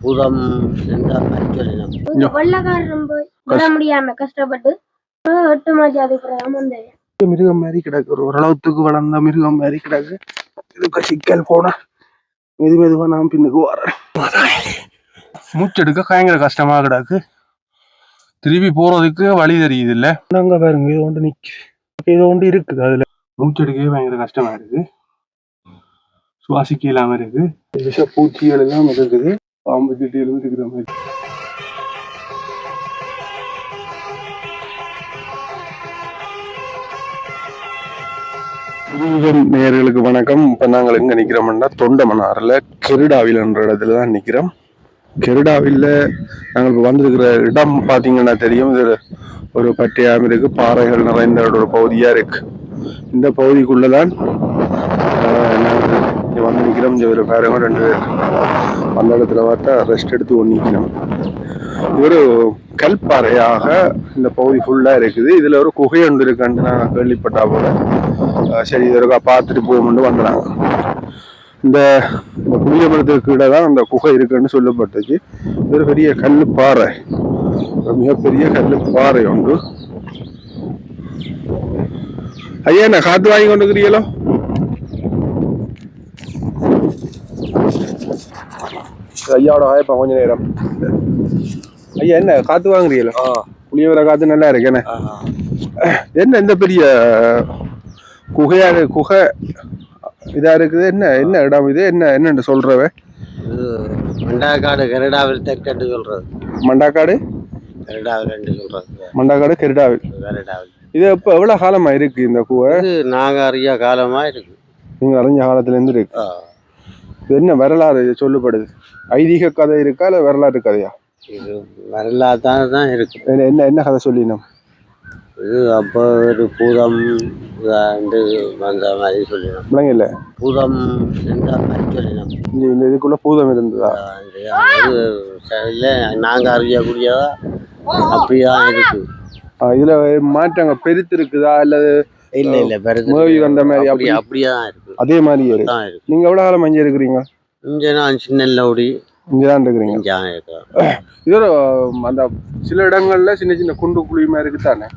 பூதம் வர முடியாம கஷ்டப்பட்டு எட்டு அதுக்கு மிருகம் மாதிரி கிடக்கு. ஒரு ஓரளவுக்கு வளர்ந்த மிருகம் மாதிரி கிடக்கு. இதுக்கு சிக்கல் போனா மெது மெதுவா நான் பின்னுக்கு வரேன். மூச்செடுக்க பயங்கர கஷ்டமா கிடக்கு. திருப்பி போறதுக்கு வழி தெரியுது இல்ல அங்க பாருங்க இது ஒன்று நிக்கு. இது ஒன்று இருக்குது அதுல. மூச்செடுக்கவே பயங்கர கஷ்டமா இருக்கு. சுவாசிக்க இல்லாம இருக்கு. விஷ பூச்சிகள் எல்லாம் இருக்குது பாம்பு கிட்டியிலும் இருக்கிற மாதிரி புதுயுகம் வணக்கம். இப்போ நாங்கள் எங்கே நிற்கிறோம்னா தொண்டமனாரில் கெருடாவில் என்ற இடத்துல தான் நிற்கிறோம் கெருடாவில் நாங்கள் இப்போ வந்திருக்கிற இடம் பார்த்தீங்கன்னா தெரியும். இது ஒரு பட்டையாம் இருக்குது பாறைகள் நிறைந்த ஒரு பகுதியாக இருக்குது இந்த பகுதிக்குள்ளே தான் நிற்கிறோம். வந்து ஒரு ரெண்டு பேர் அந்த இடத்துல பார்த்தா ரெஸ்ட் எடுத்து ஒன்று இது ஒரு கல்பாறையாக இந்த பகுதி ஃபுல்லாக இருக்குது. இதுல ஒரு குகை ஒன்று இருக்குன்னு நான் கேள்விப்பட்டா போல. சரி இது இருக்கா பார்த்துட்டு போகணும்னு வந்தாங்க இந்த இந்த புளியமரத்துக்கு கீழே தான் அந்த குகை இருக்குன்னு சொல்லப்பட்டுச்சு ஒரு பெரிய கல் பாறை ஒரு மிகப்பெரிய கல் பாறை உண்டு ஐயா என்ன காற்று வாங்கி கொண்டு இருக்கிறீங்களோ ஐயாவோட வாய்ப்பா கொஞ்ச நேரம் ஐயா என்ன காத்து வாங்குறீங்களோ? புளியவர காத்து நல்லா இருக்கு என்ன? என்ன இந்த பெரிய குகையா குகை இதா இருக்குது? என்ன என்ன இடம் இது? என்ன என்னன்னு சொல்றவ? மண்டாக்காடு கனடாவில் தெற்கண்டு சொல்றது. மண்டாக்காடு? கனடாவில் என்று சொல்றது. மண்டாக்காடு கெரிடாவில். கனடாவில் இது இப்ப எவ்வளவு காலமா இருக்கு இந்த குகை? இது நாங்க அறிய காலமா இருக்கு. நீங்க அறிஞ்ச காலத்துல இருந்து இருக்கு. இது என்ன வரலாறு இது சொல்லப்படுது ஐதீக கதை இருக்கா இல்ல வரலாற்று கதையா? இது வரலாற்றான தான் இருக்கு. என்ன என்ன கதை சொல்லினோம்? இது அப்போ ஒரு பூதம் இதாண்டு வந்த மாதிரி சொல்லினோம். பிள்ளைங்க இல்ல? பூதம் என்ற மாதிரி சொல்லினோம். இந்த இந்த இதுக்குள்ள பூதம் இருந்ததா? இல்லை நாங்கள் அறியக்கூடியதா? அப்படிதான் இருக்கு. இதுல மாற்றங்கள் பெருத்து இருக்குதா அல்லது இல்ல இல்ல பெருது மூவி வந்த மாதிரி அப்படி? அப்படியே தான் இருக்கு. அதே மாதிரியே இருக்கு தான் இருக்கு. நீங்க எவ்வளவு காலம் இங்க இருக்கிறீங்க? இங்க நான் சின்ன லவுடி இருக்கிறீங்க. இங்க இருக்கிறேன் இது ஒரு ம், அந்த சில இடங்கள்ல சின்ன சின்ன குண்டு குழி மாதிரி இருக்குதானே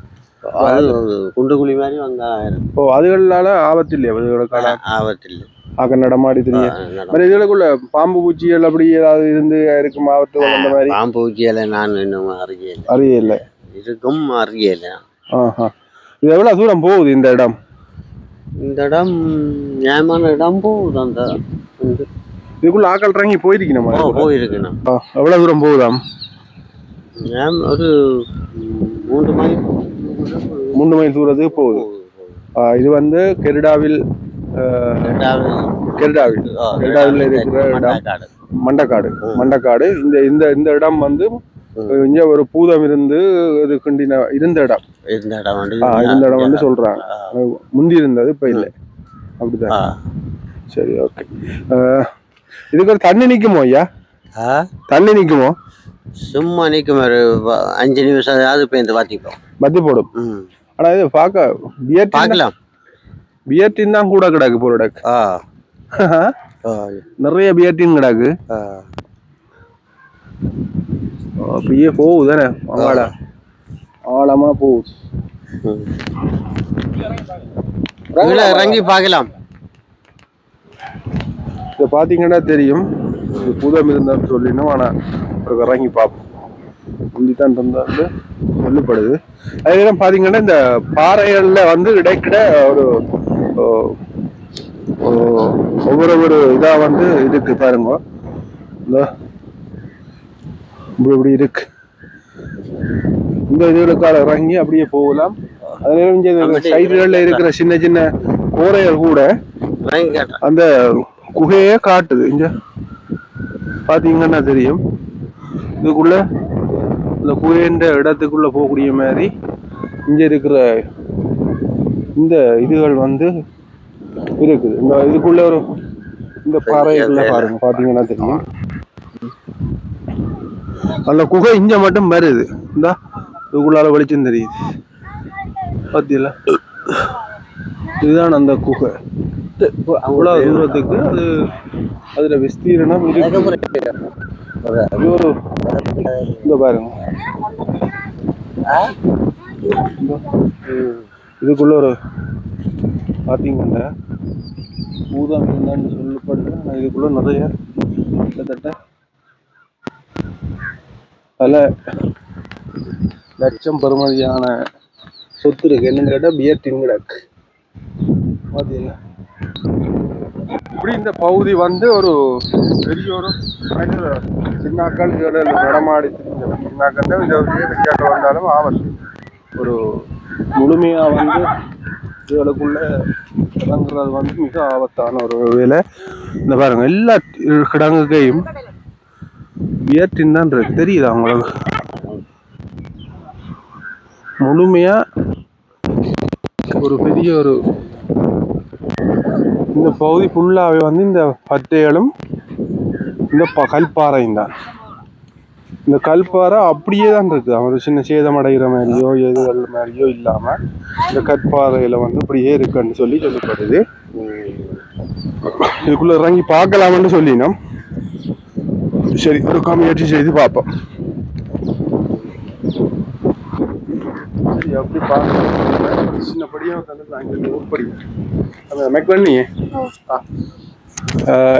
அது ஒரு குண்டு குழி மாதிரி வந்தா இருக்கு. ஓ அதுகளால ஆபத்து இல்லையா? அதுகளுக்கான ஆபத்தில் ஆக்க நடமாடி தெரியும் மாதிரி இதுகளுக்குள்ள பாம்பு பூச்சிகள் அப்படி ஏதாவது இருந்து இருக்கும் ஆபத்து அந்த மாதிரி? பாம்பு பூச்சியில நான் இன்னும் அறியல. அறிய இல்லை இருக்கும் அறியல. ஆஹா. இது எவ்வளவு தூரம் போகுது இந்த இடம்? இந்த இடம் ஏமான இடம் போகுது அந்த இந்த- இதுக்குள்ள ஆக்கள் இறங்கி போயிருக்கணும்? ஓ போயிருக்கணும். எவ்வளவு தூரம் போகுதாம் ஏன் ஒரு மூன்று மைல். மூணு மைல் தூரத்துக்கு போகுது. இது வந்து கெரிடாவில் கெரிடாவில். கெரிடாவில். இருக்கிற இடம். மண்டக்காடு மண்டக்காடு இந்த இந்த இந்த இடம் வந்து இங்க ஒரு பூதம் இருந்து இது கிண்டின இருந்த இடம். இந்த இடம் வந்து இருந்த இடம் வந்து சொல்றாங்க. முந்தி இருந்தது இப்ப இல்லை. அப்படிதான். சரி ஓகே. இதுக்கு ஒரு தண்ணி நிக்குமோ ஐயா? தண்ணி நிக்குமோ? சும்மா நிற்கும் ஒரு அஞ்சு நிமிஷம் அதாவது பேருந்து பார்த்திப்போம் பத்தி போடும். ம். ஆனா இது பார்க்க பியர் பார்க்கலாம். பியர் டின் தான் கூட கிடக்கு ஆ, நிறைய பியர் டின் கிடக்கு. அப்படியே போகுது தானே ஆழ ஆழமா போகுது. இறங்கி பார்க்கலாம். இதை பார்த்தீங்கன்னா தெரியும். இது பூதம் இருந்தான்னு சொல்லினோம் ஆனா ஒரு இறங்கி பார்ப்போம். முந்தி தான் இருந்தாரு சொல்லப்படுது. அதுக்கப்புறம் பார்த்தீங்கன்னா இந்த பாறைகள்ல வந்து இடைக்கிட ஒரு ஒவ்வொரு ஒரு இதா வந்து இருக்கு பாருங்க. இந்த இப்படி இப்படி இருக்கு. இந்த இதுகளுக்கால இறங்கி அப்படியே போகலாம். அதே இந்த சைடுகளில் இருக்கிற சின்ன சின்ன கோரைகள் கூட அந்த குகையே காட்டுது. இங்க பாத்தீங்கன்னா தெரியும். இதுக்குள்ள இந்த குகைன்ற இடத்துக்குள்ள போகக்கூடிய மாதிரி இங்க இருக்கிற இந்த இதுகள் வந்து இருக்குது. இந்த இதுக்குள்ள ஒரு இந்த பாறைக்குள்ள பாருங்க. பாத்தீங்கன்னா தெரியும். அந்த குகை இங்க மட்டும் வருது. இந்த இதுக்குள்ளால வெளிச்சம் தெரியுது. பத்தியில இதுதான் அந்த குகை. அவ்வளவு தூரத்துக்கு அது அதுல விஸ்தீரணம் இருக்கு. ஒரு இந்த பாருங்க இதுக்குள்ள ஒரு பார்த்தீங்கன்னா பூதம் என்னன்னு சொல்லப்படுது. ஆனால் இதுக்குள்ள நிறைய கிட்டத்தட்ட பல லட்சம் பெறுமதியான சொத்து இருக்கு என்னன்னு கேட்டால் பியர் டின் கிடக்கு. பார்த்தீங்களா இப்படி இந்த பகுதி வந்து ஒரு பெரிய ஒரு சின்னாக்கள் இதோட நடமாடி சின்னாக்கள் இந்த வந்தாலும் ஆபத்து. ஒரு முழுமையாக வந்து இதுகளுக்குள்ள இறங்குறது வந்து மிக ஆபத்தான ஒரு வேலை இந்த பாருங்க எல்லா கிடங்குகையும் வியர்டின் தான் இருக்கு தெரியுதா உங்களுக்கு? முழுமையா ஒரு பெரிய ஒரு இந்த பகுதி ஃபுல்லாகவே வந்து இந்த பட்டைகளும் இந்த ப கல்பாறையும் தான். இந்த கல்பாறை அப்படியே தான் இருக்குது ஒரு சின்ன சேதமடைகிற மாதிரியோ எதுகள் மாதிரியோ இல்லாமல் இந்த கற்பாறையில் வந்து அப்படியே இருக்குன்னு சொல்லி சொல்லப்படுது. இதுக்குள்ளே இறங்கி பார்க்கலாம்னு சொல்லினோம். சரி ஒரு முயற்சி செய்து பார்ப்போம் சரி அப்படி பார்க்க சின்னபடியாக வந்து அங்கே உருப்படி மேக் பண்ணி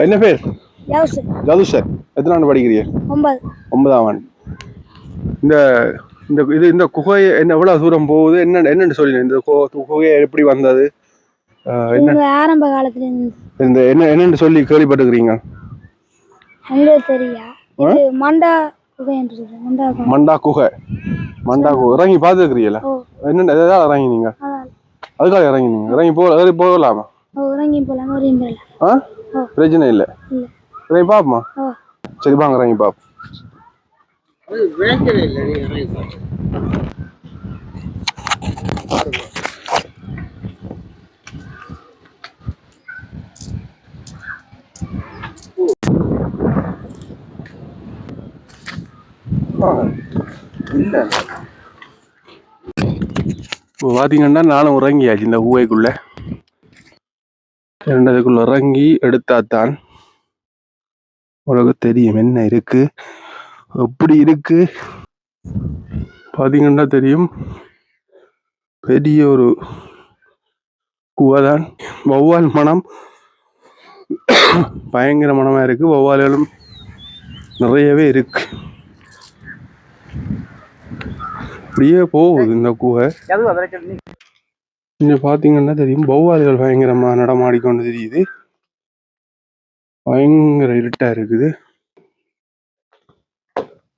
என்ன பேர் ஜாது சார் எத்தனை ஆண்டு படிக்கிறீங்க ஒன்பது ஒன்பதாம் ஆண்டு இந்த இந்த இது இந்த குகை என்ன எவ்வளோ தூரம் போகுது என்ன என்னன்னு சொல்லி இந்த கு- குகை எப்படி வந்தது என்ன ஆரம்ப காலத்துல இந்த என்ன என்னன்னு சொல்லி கேள்விப்பட்டுக்கிறீங்க எங்களுக்கு தெரியா? இது மண்டா குகை என்று மண்டா குகை. மண்டா குகை. மண்டா குகை. இறங்கி பார்த்துக்கிறீங்களா ஓ. என்னென்ன எதாவது இறங்கினீங்க அதான். அதுக்காக இறங்கினீங்க இறங்கி போ ஏறி போகலாமா? ஓ இறங்கி போலாம் ஒரு ஆ? பிரச்சனை இல்லை. இல்லை. இறங்கி பார்ப்போமா? ஓ. சரி வாங்க இறங்கி பார்ப்போம். இல்லை இப்போ பார்த்தீங்கன்னா நானும் இறங்கியாச்சு இந்த ஊவைக்குள்ள. ரெண்டதுக்குள்ள இறங்கி எடுத்தாத்தான் உனக்கு தெரியும் என்ன இருக்கு. எப்படி இருக்கு? பார்த்தீங்கன்னா தெரியும். பெரிய ஒரு குவாதான். வௌவால் மனம். பயங்கர மனமா இருக்கு. வௌவால்களும் நிறையவே இருக்கு. அப்படியே போகுது இந்த குகை. இங்க பாத்தீங்கன்னா தெரியும் வௌவால்கள் பயங்கரமா நடமாடிக்கொண்டு தெரியுது. பயங்கர இருட்டா இருக்குது.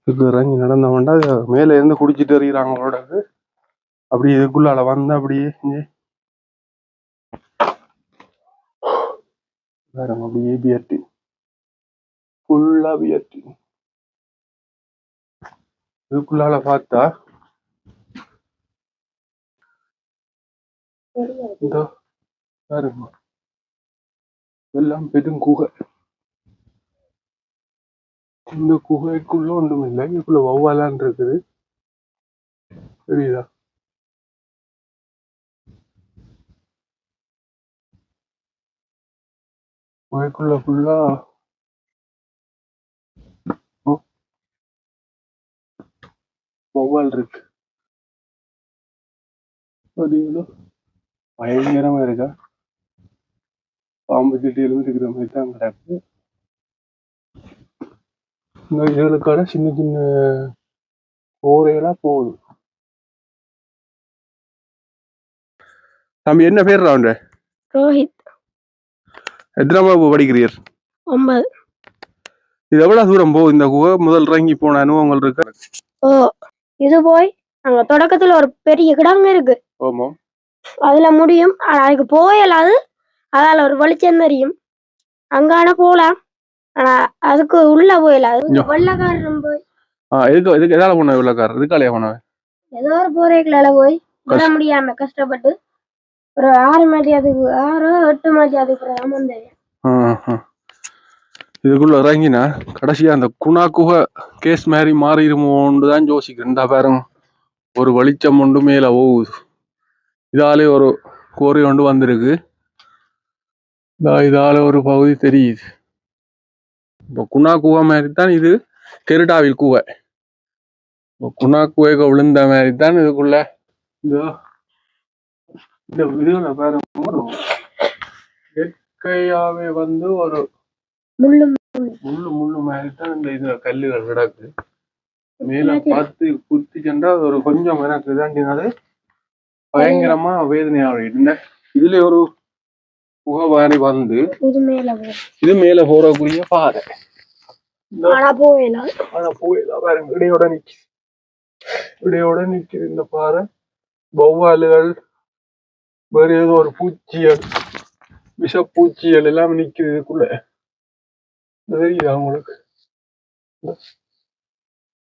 இதுக்கு இறங்கி நடந்தவன்டா மேல இருந்து குடிச்சிட்டு எறிகிறாங்களோட அப்படி இதுக்குள்ளால வந்து அப்படியே வேற அப்படியே பியர்ட்டி ஃபுல்லா பியர்ட்டி இதுக்குள்ளால பார்த்தா இதோ பாருங்க எல்லாம் பெரும் குகை. இந்த குகைக்குள்ள ஒன்றும் இல்லை. இதுக்குள்ள வௌவாலான் இருக்குது. தெரியுதா? குகைக்குள்ள ஃபுல்லா வௌவால் இருக்கு. பார்த்தீங்களா பயங்கரமா இருக்கா பாம்பு கிட்ட இருக்கிற மாதிரி தான் கிடக்கு இந்த இதுகளுக்கான சின்ன சின்ன ஓரைகளா போகுது. தம்பி என்ன பேர் அவன் ரோஹித். எத்தனாம் வகுப்பு படிக்கிறீர்? ஒன்பது. இது எவ்வளவு தூரம் போகுது இந்த குகை? முதல் இறங்கி போன அனுபவங்கள் இருக்கு? ஓ இது போய் அங்க தொடக்கத்துல ஒரு பெரிய கிடங்கு இருக்கு. ஆமா. அதுல முடியும். ஆனா அதுக்கு போயலாது. அதால ஒரு வெளிச்சம் தெரியும். அங்கான போலாம். ஆனா அதுக்கு உள்ள போயலாது. வெள்ளக்காரன் போய். எதுக்கு எதுக்கு எதால போன இவ்வளோக்கார் இதுக்காலையா போனவன் ஏதோ ஒரு போரேக்கலால போய். வர முடியாம கஷ்டப்பட்டு. ஒரு ஆறு மணி அதுக்கு ஆறு எட்டு மணி அதுக்கு ஆ. இதுக்குள்ள இறங்கினா கடைசியா அந்த குணா குகை கேஸ் மாதிரி மாறிடுமோன்னு தான் யோசிக்கிறேன் இந்த பாருங்க. ஒரு வெளிச்சம் ஒன்று மேல போகுது. இதாலே ஒரு கோரி ஒன்று வந்திருக்கு. இதா இதால ஒரு பகுதி தெரியுது. இப்போ குணா குகை மாதிரி தான் இது. கெருடாவில் கூவை குணா கூவைக்கு விழுந்த மாதிரி தான் இதுக்குள்ள இந்த இதுல பாருங்க. இயற்கையாவே வந்து ஒரு முள்ளும் முள்ளு. முள்ளு மாதிரி தான் இந்த இது கல்லுகள் கிடக்கு. மேல பார்த்து குத்தி சென்றா அது ஒரு கொஞ்சம் எனக்கு இதாண்டினாது பயங்கரமா வேதனையாக இந்த இதுல ஒரு புகை மாதிரி வந்து இது மேல. இது மேல போறக்கூடிய பாதை ஆனா போகலாம் ஆனா புகையில பாருங்க இடையோட நிக்குது இடையோட நிக்குது இந்த பாறை. வௌவாலுகள் வேற ஏதோ ஒரு பூச்சிகள் விஷப்பூச்சிகள் எல்லாம் நிக்குது இதுக்குள்ள. இது தெரியுதா இந்த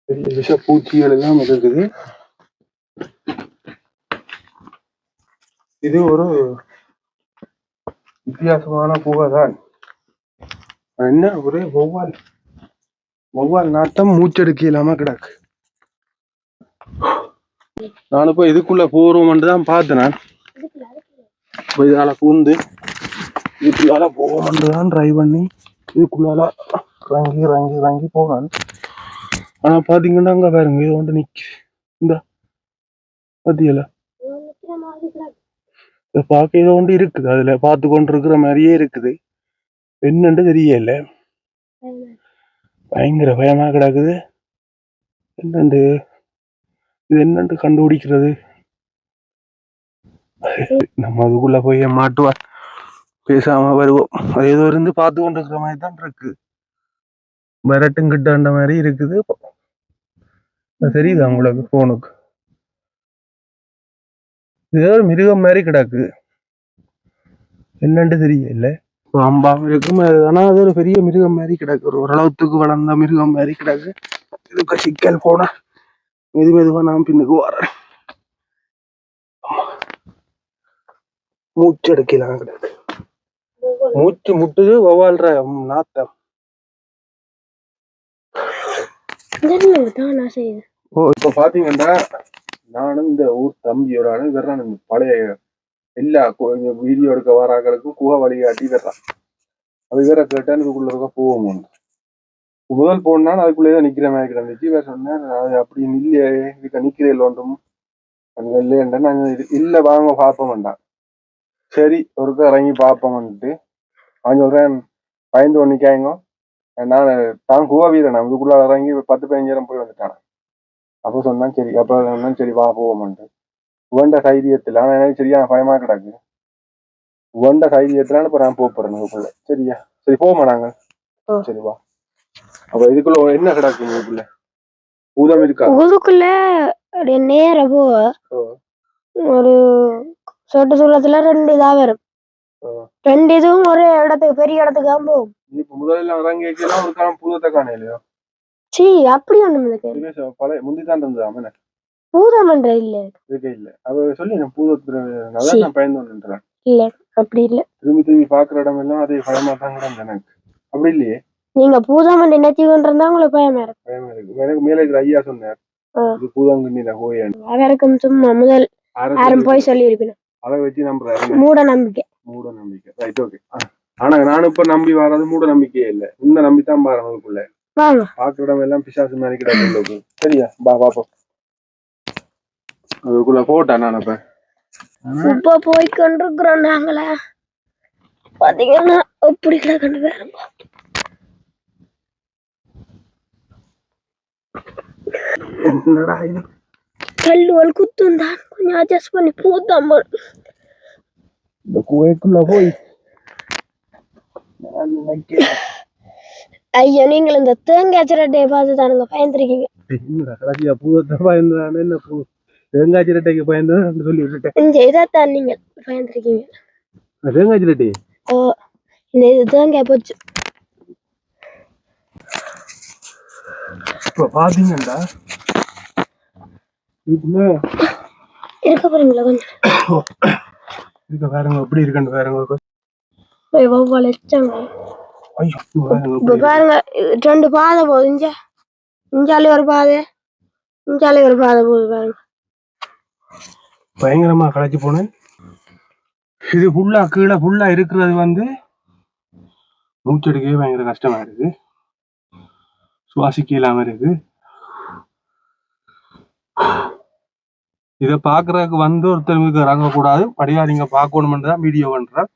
பெரிய விஷப்பூச்சிகள் எல்லாம் இருக்குது. இது ஒரு வித்தியாசமான பூவை தான் என்ன? ஒரே வௌவால். வௌவால் நாட்டம் மூச்செடுக்க இல்லாம கிடக்கு. நான் இப்போ இதுக்குள்ள போறோம்னு தான் பார்த்தேன் நான். இப்போ இதால பூந்து இதுக்குள்ளால போவோம்னு தான் ட்ரை பண்ணி இதுக்குள்ளால ரங்கி ரங்கி ரங்கி போனான். ஆனா பாத்தீங்கன்னா அங்க பாருங்க இது ஒன்று நிக்கு. இந்த பத்தியல பார்க்க ஏதோ ஒன்று இருக்குது அதுல பார்த்து கொண்டு இருக்கிற மாதிரியே இருக்குது. என்னன்னு தெரியல. பயங்கர பயமா கிடக்குது. என்னண்டு? இது என்னண்டு கண்டுபிடிக்கிறது? நம்ம அதுக்குள்ள போய் மாட்டுவா? பேசாம வருவோம். அது ஏதோ இருந்து பார்த்து கொண்டு இருக்கிற மாதிரி தான் இருக்கு. மிரட்டும் கிட்டாண்ட மாதிரி இருக்குது. தெரியுதா உங்களுக்கு போனுக்கு ஏதோ ஒரு மிருகம் மாதிரி கிடக்கு. என்னன்னு தெரியல. அம்பா இருக்கும் ஆனா அது ஒரு பெரிய மிருகம் மாதிரி கிடக்கு. ஒரு ஓரளவுக்கு வளர்ந்த மிருகம் மாதிரி கிடக்கு. இதுக்கு சிக்கல் போனா மெது மெதுவா நான் பின்னுக்கு வரேன் மூச்சு எடுக்கலாம் கிடக்கு. மூச்சு முட்டுது வவால்ற நாத்தம். ஓ இப்ப பாத்தீங்கன்னா நானும் இந்த ஊர் தம்பியோட இவர்தான் இந்த பழைய எல்லா வீடியோ எடுக்க வராக்களுக்கும் குகை வழிகாட்டி வர்றான் அது வேற கேட்டா இதுக்குள்ள இருக்க போவோம் முதல் அதுக்குள்ளே அதுக்குள்ளேயே நிற்கிற மாதிரி கிடந்துச்சு வேற சொன்னேன் அது அப்படி இல்லையே இதுக்கு நிற்கிறே ஒன்றும். அங்க இல்லையண்டா நாங்க இது வாங்க பார்ப்போம் வேண்டாம் சரி ஒருக்க இறங்கி பார்ப்போம்னுட்டு அவன் சொல்றேன் பயந்து ஒன்று நான் தான் குவா வீரன். இதுக்குள்ள இறங்கி பத்து பதினஞ்சாயிரம் போய் வந்துட்டான். அப்போ சொன்னான் சரி அப்போ சொன்னான் சரி வா போவோம்ன்ட்டு. உவண்ட தைரியத்தில் ஆனால் எனக்கு சரியான பயமா கிடக்கு. உவண்ட தைரியத்தினால இப்போ நான் போக போறேன் சரியா? சரி போமா நாங்கள். சரி வா. அப்ப இதுக்குள்ள என்ன கிடக்கு இதுக்குள்ள பூதம் இருக்கா? ஊருக்குள்ள நேர போ. ஓ. ஒரு சொட்டு தூரத்துல ரெண்டு இதா வரும். ரெண்டு இதுவும் ஒரு இடத்துக்கு பெரிய இடத்துக்கு தான் போகும். இப்ப முதல்ல வைக்கலாம் ஒரு காலம் பூதத்தை காணையிலையோ சீ அப்படி இருக்கு சொ- பழைய முந்தி தான் இருந்தது அவன பூதமன்ற இல்ல இதுக்கே இல்லை. அவ சொல்லி நான் பூதத்துல அதான் நான் பயந்து வந்துன்றேன் இல்ல அப்படி இல்ல. திரும்பி திரும்பி பாக்குற இடம் எல்லாம் அதே பயமா தான் எனக்கு. அப்படி இல்லையே? நீங்க பூதமன்ற நினைச்சு கொண்டிருந்தா உங்களுக்கு பயமா பயமா இருக்கு. எனக்கு மேலே இருக்கிற ஐயா சொன்னார். இது பூதாங்கண்ணில கோயன் அவருக்கும் சும்மா முதல் யாரும் போய் சொல்லி இருப்பினும் அதை வச்சு நம்புறாரு மூட நம்பிக்கை. மூட நம்பிக்கை. ரைட் ஓகே ஆனா நானும் இப்ப நம்பி வர்றது மூட நம்பிக்கையே இல்ல. உன்னை நம்பித்தான் பாரு வாங்க பாக்குற எல்லாம் பிசாசு மாதிரி கிடக்கு உள்ளுக்கு. சரியா? பா. பாப்போம் அதுக்குள்ள போட்டா நான் இப்ப இப்ப போய் கொண்டிருக்கிறோம் நாங்கள? பாத்தீங்கன்னா எப்படி கிடக்கண்டு பாருங்க என்னடா இது? கல்லுவல் குத்தும் தான். கொஞ்சம் அட்ஜஸ்ட் பண்ணி பூத்தாம இந்த குகைக்குள்ள போய். நான் நினைக்கிறேன். ஐயோ நீங்கள் இந்த தேங்காய் சிரட்டையை பார்த்து தானுங்க பயந்துருக்கீங்க. தேங்காய் சிரட்டைக்கு பயந்தான்னு சொல்லி விட்டுட்டேன். இதைத்தான் நீங்கள் பயந்துருக்கீங்க. தேங்காய் சிரட்டை? ஓ இந்த இது தேங்காய் போச்சு. இப்ப பாத்தீங்கடா இதுக்குள்ள இருக்க போறீங்களா கொஞ்சம்? இருக்க பாருங்க எப்படி இருக்குன்னு பாருங்க. வௌவால் வச்சாங்க. பாருங்க ரெண்டு பாதை போகுது இஞ்ச இஞ்சாலே ஒரு பாதை இஞ்சாலே ஒரு பாதை போகுது பாருங்க பயங்கரமா களைச்சு போனேன் இது ஃபுல்லா கீழே ஃபுல்லா இருக்கிறது வந்து மூச்செடுக்கவே பயங்கர கஷ்டமா இருக்கு சுவாசிக்க இல்லாம இருக்கு இதை பாக்குறதுக்கு வந்து ஒருத்தருக்கு இறங்கக்கூடாது படியா நீங்க பார்க்கணுமென்று தான் வீடியோ பண்றேன்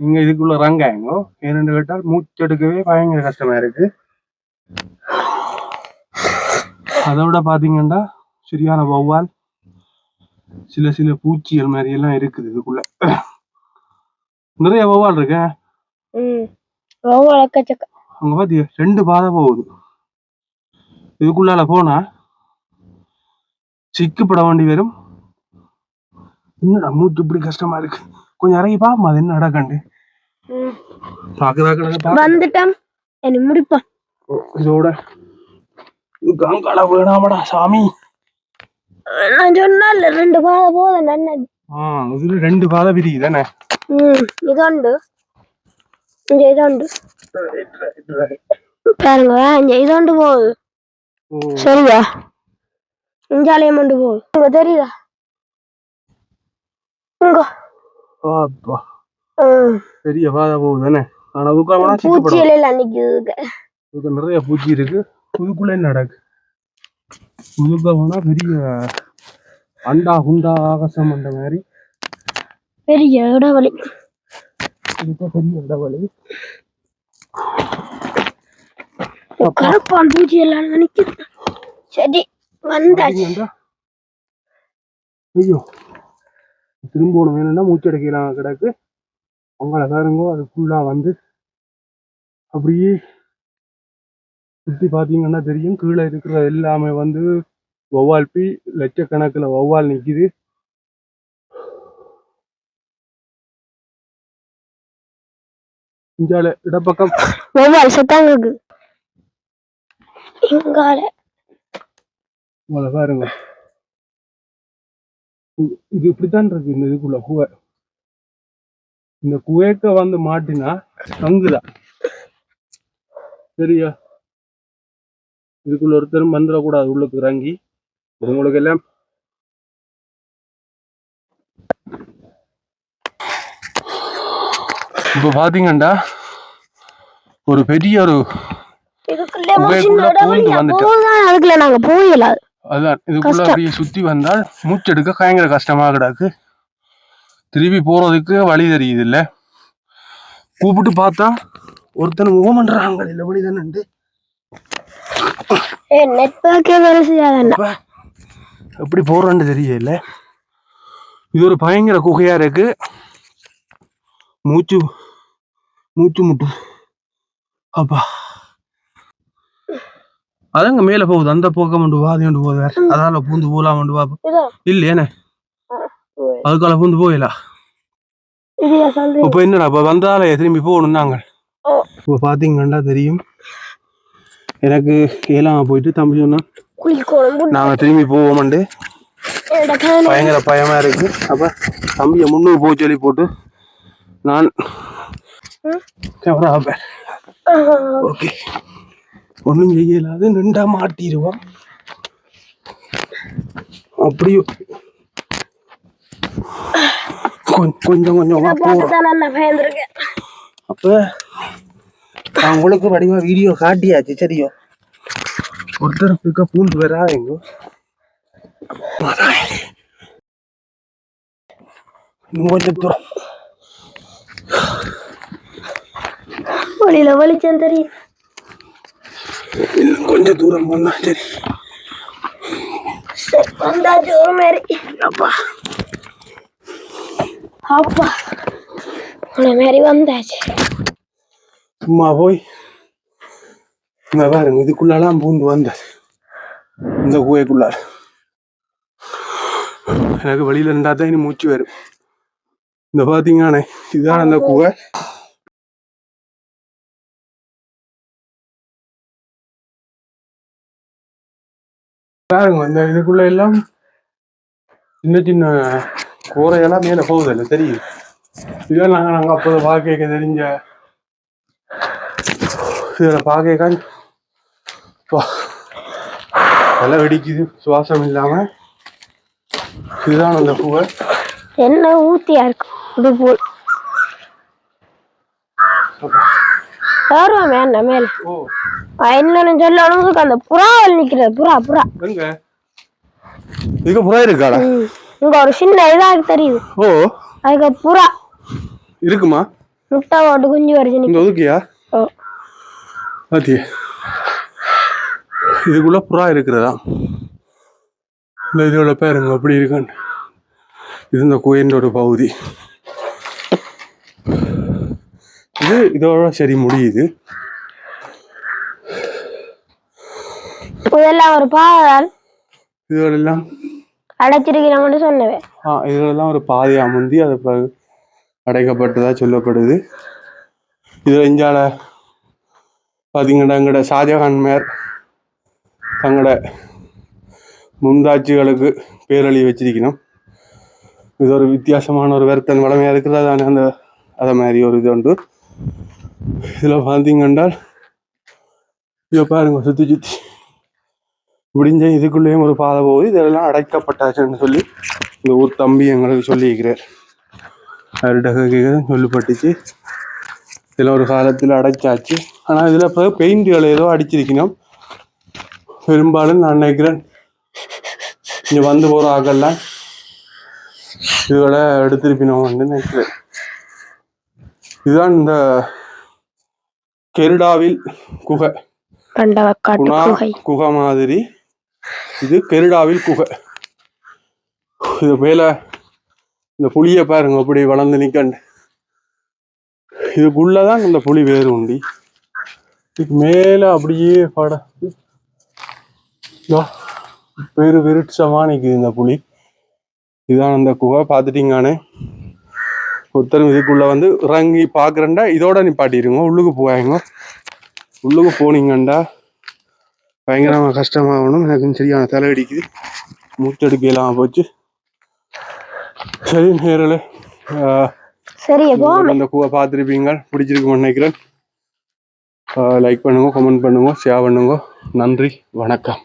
நீங்க இதுக்குள்ள இறங்காங்க ஏன்னு கேட்டால் மூச்செடுக்கவே பயங்கர கஷ்டமா இருக்கு. அதோட பாத்தீங்கன்னா சரியான வௌவால் சில சில பூச்சிகள் மாதிரி எல்லாம் இருக்குது இதுக்குள்ள. நிறைய வௌவால் இருக்கு. அங்க பாத்தியா ரெண்டு பாதை போகுது. இதுக்குள்ளால போனா சிக்குப்பட வேண்டி வரும். என்னடா மூச்சு இப்படி கஷ்டமா இருக்கு. கொஞ்சம் இறங்கி பாப்போம். அது என்ன நடக்கண்டு ம். பாக்குறாங்க வந்துட்டோம். இனி முடிப்போம். இதோட இது கங்கால வேணாமடா சாமி. நான் சொன்னேன்ல ரெண்டு பாதை போதும் நல்லது ஆ இதுல ரெண்டு பாதை விரியுது தானே ம் இதுண்டு. இங்க இதுண்டு. பாருங்க இங்க இதுண்டு போகுது. சரியா? இஞ்சாலயம் கொண்டு போகுது. தெரியுதா இங்க பெரிய பாதை போகுது தானே? ஆனா எல்லாம் நிக்குது இதுக்கு நிறைய பூச்சி இருக்கு. இதுக்குள்ள என்ன நடக்கு? இதுக்கு போனா பெரிய அண்டா குண்டா ஆகாசம் அந்த மாதிரி. பெரிய இடவழி. இதுக்கு பெரிய இடவழி. கருப்பான் பூச்சி எல்லாம் நிக்குது. சரி வந்தாச்சு. ஐயோ. திரும்பணும் வேணும்னா மூச்சடைக்கலாம் கிடக்கு. அவங்கள பாருங்க அது ஃபுல்லா வந்து அப்படியே சுத்தி பாத்தீங்கன்னா தெரியும். கீழே இருக்கிற எல்லாமே வந்து வௌவால் பி லட்சக்கணக்கில் வௌவால் நிக்குது. இஞ்சால இடப்பக்கம். மொபைல் சத்தாங்க இங்கால பாருங்க இது- இப்படித்தான் இருக்கு. இந்த இதுக்குள்ள குகை. இந்த குகைக்க வந்து மாட்டினா தங்குதான் சரியா? இதுக்குள்ள ஒருத்தரும் வந்துடக்கூடாது உள்ளுக்கு இறங்கி. உங்களுக்கு எல்லாம் இப்ப பாத்தீங்கன்னா ஒரு பெரிய ஒரு அதுக்குள்ள நாங்க அதான் இதுக்குள்ள. அப்படியே சுத்தி வந்தால் மூச்செடுக்க பயங்கர கஷ்டமா கிடக்கு. திருப்பி போறதுக்கு வழி தெரியுது இல்ல கூப்பிட்டு பார்த்தா ஒருத்தன் முகம் பண்றாங்க. இல்ல வழி தானே எப்படி போறோன்னு தெரியல. இது ஒரு பயங்கர குகையா இருக்கு. மூச்சு மூச்சு முட்டு. அப்பா. அதங்க மேல போகுது அந்த பக்கம் கொண்டு வாதி கொண்டு போகுது வேற. அதால பூந்து போலாம் கொண்டு பாப்போம் இதோ. இல்லையேனே அதுக்கால பூந்து சொல்றேன் இப்போ என்னடா இப்போ வந்தாலே திரும்பி போகணும் நாங்கள். இப்போ பார்த்தீங்கன்னா தெரியும். எனக்கு ஏழாம போயிட்டு தம்பி சொன்னா நாங்கள் திரும்பி போவோம்ண்டு. பயங்கர பயமா இருக்கு. அப்ப தம்பியை முன்னூறு போக சொல்லி போட்டு நான். Camera okay. ஒன்றும் செய்யலாது நின்றா மாட்டிடுவோம் அப்படியே. கொஞ்சம் கொஞ்சம் பயந்துருக்கேன். அப்ப நான் உங்களுக்கு வடிவா வீடியோ காட்டியாச்சு சரியோ? ஒருத்தர் இருக்க பூந்து இன்னும் கொஞ்சம் தூரம். வழியில வெளிச்சம் தெரியும்? இன்னும் கொஞ்சம் தூரம் வந்தா சரி. வந்தாச்சு ஒரு மாதிரி அப்பா. அப்பா ஒரு மாதிரி வந்தாச்சு. சும்மா போய். இந்த பாருங்க இதுக்குள்ளெல்லாம் பூந்து வந்தது இந்த குகைக்குள்ளார. எனக்கு வெளியில இருந்தா தான் இனி மூச்சு வரும். இந்த பாத்தீங்கண்ணே இதுதான் அந்த குகை. பாருங்க இந்த இதுக்குள்ள எல்லாம் சின்ன சின்ன கூரையெல்லாம் மேல போகுது இல்லை தெரியும் இதெல்லாம் நாங்க நாங்க அப்போது பார்க்க தெரிஞ்ச இதில் பார்க்க நல்லா வெடிக்குது சுவாசம் இல்லாம. இதுதான் அந்த பூவை என்ன ஊத்தியா இருக்கும் ஏறுவோம் வேண்டாம் மேல. என்னன்னு சொல்லணும் அந்த புறாவில் நிக்கிறது புறா புறா. இதுக்கு புறா இருக்காடா. இங்க ஒரு சின்ன இதா தெரியுது. ஓ. அதுக்கு புறா. இருக்குமா? முட்டை போட்டு குஞ்சு வரைச்சு இங்க ஒதுக்கியா? ஓ. பாத்தியே. இதுக்குள்ள புறா இருக்கிறதா? இந்த இதோட பேருங்க அப்படி இருக்குன்னு. இது இந்த கோயிலோட பகுதி. இது இதோட சரி முடியுது. இதெல்லாம் ஒரு பாதால். இதோடெல்லாம் அடைச்சிருக்கிறாங்கன்னு சொன்னவே. ஆ இதெல்லாம் ஒரு பாதையா முந்தி அது அடைக்கப்பட்டதா சொல்லப்படுது. இது இஞ்சால பார்த்தீங்கன்னா எங்கட ஷாஜகான் மேர் தங்களோட முந்தாட்சிகளுக்கு பேரழி வச்சிருக்கணும். இது ஒரு வித்தியாசமான ஒரு வருத்தன் வளமையாக அதான அந்த அதை மாதிரி ஒரு இது உண்டு. இதில் பார்த்தீங்கன்றால் இதை பாருங்க சுற்றி சுற்றி முடிஞ்ச இதுக்குள்ளேயும் ஒரு பாதை போகுது. இதெல்லாம் அடைக்கப்பட்டாச்சுன்னு சொல்லி இந்த ஊர் தம்பி எங்களுக்கு சொல்லியிருக்கிறார். அவர்கிட்ட சொல்லப்பட்டுச்சு இதில் ஒரு காலத்தில் அடைச்சாச்சு. ஆனால் இதில் இப்போ பெயிண்ட்டுகள் ஏதோ அடிச்சிருக்கணும். பெரும்பாலும் நான் நினைக்கிறேன் இங்கே வந்து போகிற ஆக்கெல்லாம் இதுகளை எடுத்திருப்பினோம்னு நினைக்கிறேன். இதுதான் இந்த கெருடாவில் குகை. குணா குகை. மாதிரி. இது கெருடாவில் குகை. இது மேல இந்த புளியை பாருங்க அப்படி வளர்ந்து நிக்கண்டு. இதுக்குள்ளதான் இந்த புளி வேறு உண்டி. இதுக்கு மேல அப்படியே பட. வேறு விருட்சமா நிக்குது இந்த புளி இதான் அந்த குகை. பார்த்துட்டீங்கானே ஒருத்தரும் இதுக்குள்ள வந்து இறங்கி பாக்குறேன்டா இதோட நிப்பாட்டிடுங்க உள்ளுக்கு போவாங்க உள்ளுக்கு போனீங்கண்டா. பயங்கரமாக கஷ்டமாகணும் எனக்கு சரியான தலை அடிக்குது மூச்செடுக்கலாம் போச்சு. சரி நேரில். அந்த பூவை பார்த்துருப்பீங்க. பிடிச்சிருக்குன்னு நினைக்கிறேன். லைக் பண்ணுங்க கமெண்ட் பண்ணுங்க ஷேர் பண்ணுங்க. நன்றி வணக்கம்.